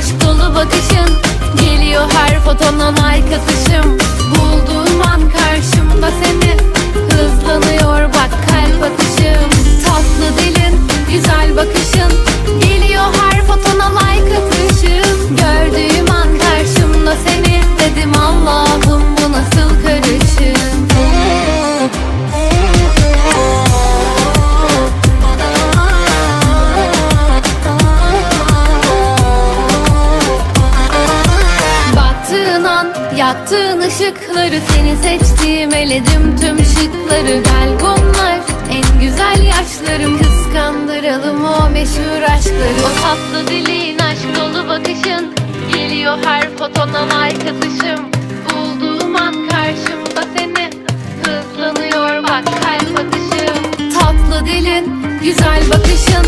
aşk dolu bakışın Yaktığın ışıkları seni seçtiğim eledim tüm şıkları. Gel bunlar en güzel yaşlarım. Kıskandıralım o meşhur aşkları. O tatlı dilin aşk dolu bakışın. Geliyor her fotona like atışım Bulduğum an karşımda seni. Hızlanıyor bak kalp atışım. Tatlı dilin güzel bakışın